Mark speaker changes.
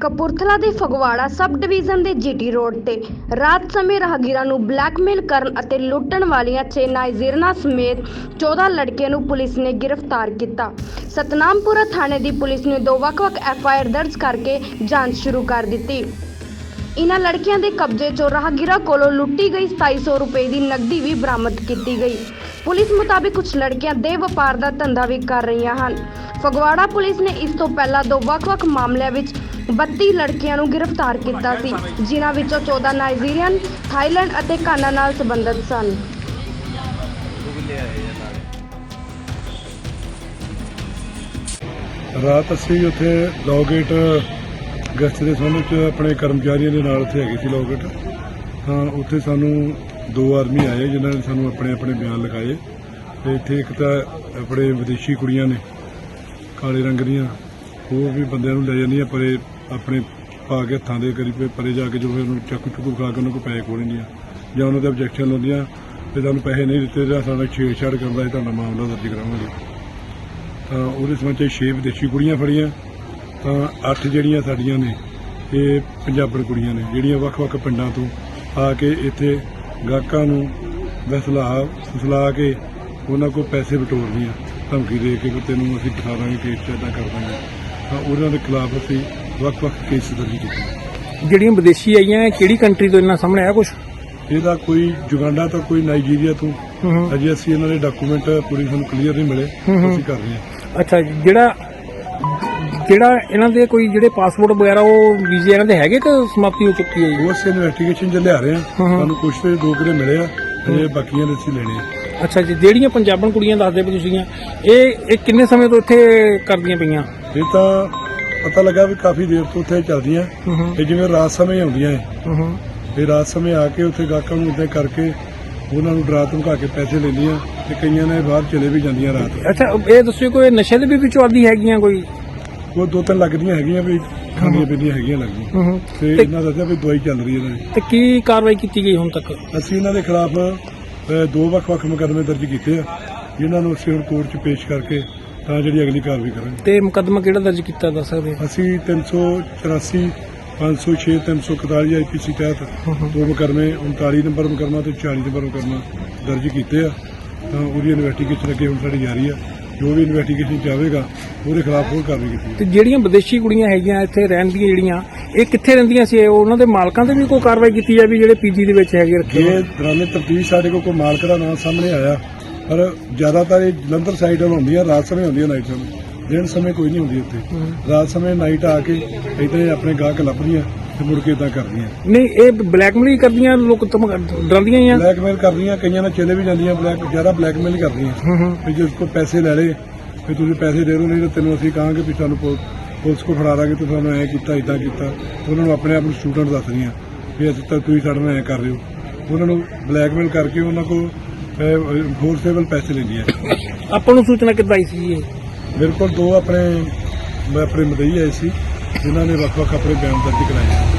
Speaker 1: ਕਪੂਰਥਲਾ ਦੇ Phagwara sub division ਦੇ GT road ਤੇ ਰਾਤ ਸਮੇਂ ਰਾਹਗੀਰਾਂ ਨੂੰ ਬਲੈਕਮੇਲ ਕਰਨ ਅਤੇ ਲੁੱਟਣ ਵਾਲੀਆਂ 6 ਨਾਈਜ਼ੀਰਨਾ ਸਮੇਤ 14 ਲੜਕੀਆਂ ਨੂੰ ਪੁਲਿਸ ਨੇ ਗ੍ਰਿਫਤਾਰ ਕੀਤਾ। ਸਤਨਾਮਪੁਰਾ ਥਾਣੇ ਦੀ ਪੁਲਿਸ ਨੇ ਦੋ ਵੱਖ-ਵੱਖ ਐਫਆਈਆਰ ਦਰਜ ਕਰਕੇ ਜਾਂਚ ਸ਼ੁਰੂ ਕਰ ਦਿੱਤੀ। ਇਨ੍ਹਾਂ ਲੜਕੀਆਂ ਦੇ ਕਬਜ਼ੇ 'ਚੋਂ ਰਾਹਗੀਰਾਂ ਕੋਲੋਂ ਲੁੱਟੀ ਗਈ 2700 ਰੁਪਏ ਦੀ ਨਕਦੀ ਵੀ ਬਰਾਮਦ ਕੀਤੀ ਗਈ। ਪੁਲਿਸ ਮੁਤਾਬਿਕ ਕੁਝ ਲੜਕੀਆਂ ਦੇ ਵਪਾਰ ਦਾ ਧੰਦਾ ਵੀ ਕਰ ਰਹੀਆਂ ਹਨ। ਫਗਵਾੜਾ ਪੁਲਿਸ ਨੇ ਇਸ ਤੋਂ ਪਹਿਲਾਂ ਦੋ ਵੱਖ-ਵੱਖ ਮਾਮਲਿਆਂ ਵਿੱਚ 32 ਲੜਕੀਆਂ ਨੂੰ ਗ੍ਰਿਫਤਾਰ ਕੀਤਾ ਸੀ, ਜਿਨ੍ਹਾਂ ਵਿੱਚੋਂ 14 ਨਾਈਜੀਰੀਅਨ, ਥਾਈਲੈਂਡ ਅਤੇ ਕਾਨਾ ਨਾਲ ਸੰਬੰਧਿਤ ਸਨ।
Speaker 2: ਰਾਤ ਅਸੀਂ ਉੱਥੇ ਲੋਗੇਟ ਗਸਤ ਦੇ ਸੰਬੰਧ ਵਿੱਚ ਆਪਣੇ ਕਰਮਚਾਰੀਆਂ ਦੇ ਨਾਲ ਉੱਥੇ ਹੈਗੇ ਸੀ ਲੋਗੇਟ ਤਾਂ ਉੱਥੇ ਸਾਨੂੰ ਦੋ ਆਦਮੀ ਆਏ, ਜਿਨ੍ਹਾਂ ਨੇ ਸਾਨੂੰ ਆਪਣੇ ਆਪਣੇ ਬਿਆਨ ਲਗਾਏ ਤੇ ਇੱਥੇ ਇੱਕ ਤਾਂ ਆਪਣੇ ਵਿਦੇਸ਼ੀ ਕੁੜੀਆਂ ਨੇ, ਕਾਲੇ ਰੰਗ ਦੀਆਂ। ਉਹ ਵੀ ਬੰਦਿਆਂ ਨੂੰ ਲੈ ਜਾਂਦੀਆਂ, ਪਰੇ ਆਪਣੇ ਪਾ ਕੇ ਹੱਥਾਂ ਦੇ ਕਰੀਬ ਪਰੇ ਜਾ ਕੇ ਜੋ ਫਿਰ ਉਹਨੂੰ ਚਾਕੂ ਚੁੱਕੂ ਖਾ ਕੇ ਉਹਨਾਂ ਕੋਲ ਪੈਸੇ ਖੋਹ ਲੈਂਦੀਆਂ। ਜਾਂ ਉਹਨਾਂ ਦੇ ਆਬਜੈਕਸ਼ਨ ਲਾਉਂਦੀਆਂ ਤੇ ਤੁਹਾਨੂੰ ਪੈਸੇ ਨਹੀਂ ਦਿੱਤੇ ਤਾਂ ਸਾਡਾ ਛੇੜਛਾੜ ਕਰਦਾ ਇਹ ਤੁਹਾਡਾ ਮਾਮਲਾ ਦਰਜ ਕਰਾਵਾਂਗੇ। ਤਾਂ ਉਹਦੇ ਸੰਬੰਧ ਚ ਛੇ ਵਿਦੇਸ਼ੀ ਕੁੜੀਆਂ ਫੜੀਆਂ। ਤਾਂ ਅੱਠ ਜਿਹੜੀਆਂ ਸਾਡੀਆਂ ਨੇ ਇਹ ਪੰਜਾਬਣ ਕੁੜੀਆਂ ਨੇ ਜਿਹੜੀਆਂ ਵੱਖ-ਵੱਖ ਪਿੰਡਾਂ ਤੋਂ ਆ ਕੇ ਇੱਥੇ ਗਾਹਕਾਂ ਨੂੰ ਵਸਲਾ ਫਸਲਾ ਕੇ ਉਹਨਾਂ ਕੋਲ ਪੈਸੇ ਬਟੋਰਦੀਆਂ ਧਮਕੀ ਦੇ ਕੇ ਕਿ ਤੈਨੂੰ ਅਸੀਂ ਦਾਂਗੇ ਕੇਸ ਚ ਏਦਾਂ ਕਰ ਦਾਂਗੇ। ਤਾਂ ਉਹਨਾਂ ਦੇ ਖਿਲਾਫ ਅਸੀਂ ਵੱਖ-ਵੱਖ ਕੇਸ ਦਰਜ ਕੀਤੇ
Speaker 3: ਜਿਹੜੀਆਂ ਵਿਦੇਸ਼ੀ ਆਈਆਂ ਕਿਹੜੀ ਕੰਟਰੀ ਤੋਂ ਇਹਨਾਂ ਸਾਹਮਣੇ ਆਇਆ ਕੁਝ
Speaker 2: ਇਹਦਾ ਕੋਈ ਜੁਗਾਂਡਾ ਤੋਂ ਕੋਈ ਨਾਈਜੀਰੀਆ ਤੋਂ। ਅਜੇ ਅਸੀਂ ਇਹਨਾਂ ਦੇ ਡਾਕੂਮੈਂਟ ਪੂਰੀ ਸਾਨੂੰ ਕਲੀਅਰ ਨਹੀਂ ਮਿਲੇ। ਅਸੀਂ ਕਰ ਰਹੇ ਹਾਂ।
Speaker 3: ਅੱਛਾ ਜਿਹੜਾ ਜਿਹੜਾ ਇਹਨਾਂ ਦੇ ਕੋਈ ਜਿਹੜੇ ਪਾਸਪੋਰਟ ਵਗੈਰਾ ਉਹ ਵੀਜ਼ੇ ਇਹਨਾਂ ਦੇ ਹੈਗੇ ਕਿ ਸਮਾਪਤੀ ਹੋ ਚੁੱਕੀ ਹੈ ਜੀ?
Speaker 2: ਉਹ ਅਸੀਂ ਇਨਵੈਸਟੀਗੇਸ਼ਨ ਚ ਲਿਆ ਰਹੇ ਹੂੰ। ਸਾਨੂੰ ਕੁਝ ਤੇ ਦੋ ਕਿਰੇ ਮਿਲੇ ਆ ਅਜੇ ਬਾਕੀਆਂ ਦੇ ਅਸੀਂ ਲੈਣੇ ਆ।
Speaker 3: ਅੱਛਾ ਜੀ ਜਿਹੜੀਆਂ ਪੰਜਾਬਣ ਕੁੜੀਆਂ ਦੱਸਦੇ ਪਏ ਤੁਸੀਂ ਇਹ ਇਹ ਕਿੰਨੇ ਸਮੇਂ ਤੋਂ ਇੱਥੇ ਕਰਦੀਆਂ ਪਈਆਂ?
Speaker 2: ਇਹ ਤਾਂ ਪਤਾ ਲੱਗਾ ਵੀ ਕਾਫੀ ਦੇਰ ਤੋਂ ਉੱਥੇ ਚੱਲਦੀਆਂ। ਇਹ ਜਿਵੇਂ ਰਾਤ ਸਮੇਂ ਆਉਂਦੀਆਂ ਇਹ
Speaker 3: ਹੂੰ ਹੂੰ।
Speaker 2: ਇਹ ਰਾਤ ਸਮੇਂ ਆ ਕੇ ਉੱਥੇ ਗਾਹਕਾਂ ਨੂੰ ਇੱਦਾਂ ਕਰਕੇ ਉਹਨਾਂ ਨੂੰ ਡਰਾ ਧਮਕਾ ਕੇ ਪੈਸੇ ਲੈਂਦੀਆਂ ਤੇ ਕਈਆਂ ਨੇ ਬਾਹਰ ਚਲੇ ਵੀ ਜਾਂਦੀਆਂ ਰਾਤ
Speaker 3: ਅੱਛਾ ਇਹ ਦੱਸਿਓ ਕੋਈ ਨਸ਼ੇ ਦੇ ਵੀ ਵਿੱਚੋਂ ਆਦੀ ਹੈਗੀਆਂ ਕੋਈ?
Speaker 2: ਉਹ ਦੋ ਤਿੰਨ ਲੱਗਦੀਆਂ ਹੈਗੀਆਂ ਵੀ ਖਾਣੀਆਂ ਪੀਣੀਆਂ ਹੈਗੀਆਂ ਲੱਗਦੀਆਂ।
Speaker 3: ਹੂੰ
Speaker 2: ਤੇ ਇਹਨਾਂ ਦੱਸਿਆ ਵੀ ਦਵਾਈ ਚੱਲ ਰਹੀ ਹੈ ਇਹਨਾਂ ਦੀ।
Speaker 3: ਤੇ ਕੀ ਕਾਰਵਾਈ ਕੀਤੀ ਗਈ ਹੁਣ ਤੱਕ?
Speaker 2: ਅਸੀਂ ਇਹਨਾਂ ਦੇ ਖਿਲਾਫ ਦੋ ਵੱਖ-ਵੱਖ ਮੁਕੱਦਮੇ ਦਰਜ ਕੀਤੇ ਆ। ਜਿਨ੍ਹਾਂ ਨੂੰ ਅਸੀਂ ਹੁਣ ਕੋਰਟ 'ਚ ਪੇਸ਼ ਕਰਕੇ ਤਾਂ ਜਿਹੜੀ ਅਗਲੀ ਕਾਰਵਾਈ ਕਰਾਂਗੇ।
Speaker 3: ਤੇ ਮੁਕੱਦਮਾ ਕਿਹੜਾ ਦਰਜ ਕੀਤਾ ਦੱਸ ਸਕਦੇ?
Speaker 2: ਅਸੀਂ 384 506 341 ਆਈਪੀਸੀ ਤਹਿਤ। ਦੋ ਮੁਕੱਦਮੇ 39 ਨੰਬਰ ਮੁਕੱਦਮਾ ਤੇ 40 ਨੰਬਰ ਮੁਕੱਦਮਾ ਦਰਜ ਕੀਤੇ ਆ। ਤਾਂ ਉਹਦੀ ਇਨਵੈਸਟੀਗੇਸ਼ਨ ਅੱਗੇ ਹੁਣ ਸਾਡੀ ਜਾਰੀ ਆ। ਜੋ ਵੀ ਇਨਵੈਸਟੀਗੇਸ਼ਨ ਚਾਹੇਗਾ ਉਹਦੇ ਖਿਲਾਫ ਹੋਰ ਕਾਰਵਾਈ ਕੀਤੀ
Speaker 3: ਤੇ ਜਿਹੜੀਆਂ ਵਿਦੇਸ਼ੀ ਕੁੜੀਆਂ ਹੈਗੀਆਂ ਇੱਥੇ ਰਹਿਣ ਦੀਆਂ ਜਿਹੜੀਆਂ ਇਹ ਕਿੱਥੇ ਰਹਿੰਦੀਆਂ ਸੀ? ਇਹ ਉਹਨਾਂ ਦੇ ਮਾਲਕਾਂ ਤੇ ਵੀ ਕੋਈ ਕਾਰਵਾਈ ਕੀਤੀ ਜਾਵੇ ਜਿਹੜੇ ਪੀਜੀ ਦੇ ਵਿੱਚ ਹੈਗੇ ਰੱਖੇ ਹੋਏ?
Speaker 2: ਦੌਰਾਨੇ ਤਫਤੀਸ਼ ਸਾਡੇ ਕੋਲ ਕੋਈ ਮਾਲਕ ਦਾ ਨਾਮ ਸਾਹਮਣੇ ਆਇਆ ਪਰ ਜ਼ਿਆਦਾਤਰ ਇਹ ਜਲੰਧਰ ਸਾਈਡ ਵੱਲ ਹੁੰਦੀਆਂ ਰਾਤ ਸਮੇਂ ਹੁੰਦੀਆਂ ਨਾਈਟ ਸਮੇਂ। ਦਿਨ ਸਮੇਂ ਕੋਈ ਨਹੀਂ ਹੁੰਦੀ
Speaker 3: ਹੂੰ।
Speaker 2: ਰਾਤ ਸਮੇਂ ਨਾਈਟ ਆ ਕੇ ਇੱਥੇ ਆਪਣੇ ਗਾਹਕ ਲੱਭਦੀਆਂ। ਤੇ ਮੁੜ ਕੇ ਇਦਾਂ ਕਰਦੀਆਂ।
Speaker 3: ਨਹੀਂ ਇਹ ਬਲੈਕਮੇਲ ਕਰਦੀਆਂ ਲੋਕ ਧਮਕਾ ਡਰਾਉਂਦੀਆਂ ਹੀ ਆ।
Speaker 2: ਬਲੈਕਮੇਲ ਕਰਦੀਆਂ ਕਈਆਂ ਨਾਲ ਚਲੇ ਵੀ ਜਾਂਦੀਆਂ ਬਲੈਕ ਜ਼ਿਆਦਾ ਬਲੈਕਮੇਲ ਹੀ ਕਰਦੀਆਂ।
Speaker 3: ਹੂੰ ਹੂੰ।
Speaker 2: ਵੀ ਜੇ ਕੋਈ ਪੈਸੇ ਲੈ ਲਏ ਵੀ ਤੁਸੀਂ ਪੈਸੇ ਦੇ ਦਿਓ ਨਹੀਂ ਤਾਂ ਤੈਨੂੰ ਅਸੀਂ ਕਹਾਂਗੇ ਵੀ ਤੁਹਾਨੂੰ ਪੁ- ਪੁਲਿਸ ਕੋ ਫੜਾ ਦਾਂਗੇ ਤੂੰ ਸਾਨੂੰ ਐ ਕੀਤਾ ਇਦਾਂ ਕੀਤਾ। ਉਹਨਾਂ ਨੂੰ ਆਪਣੇ ਆਪ ਨੂੰ ਸਟੂਡੈਂਟ ਦੱਸਦੀਆਂ ਵੀ ਅਸੀਂ ਤਾਂ ਤੁਸੀਂ ਸਾਡੇ ਨਾਲ ਐ ਕਰ ਰਹੇ ਹੋ। ਉਹਨਾਂ ਨੂੰ ਬਲੈਕਮੇਲ ਕਰਕੇ ਉਹਨਾਂ ਕੋਲ ਫੋਰਸੇਬਲ ਪੈਸੇ ਲੈਂਦੀਆਂ।
Speaker 3: ਆਪਾਂ ਨੂੰ ਸੂਚਨਾ ਕਿੱਦਾਂ ਆਈ ਸੀ ਇਹ?
Speaker 2: ਮੇਰੇ ਕੋਲ ਦੋ ਆਪਣੇ ਮੈਂ ਆਪਣੇ ਮਦਈ ਆਏ ਸੀ। ਜਿਨ੍ਹਾਂ ਨੇ ਵੱਖ-ਵੱਖ ਆਪਣੇ ਬਿਆਨ ਦਰਜ ਕਰਾਏ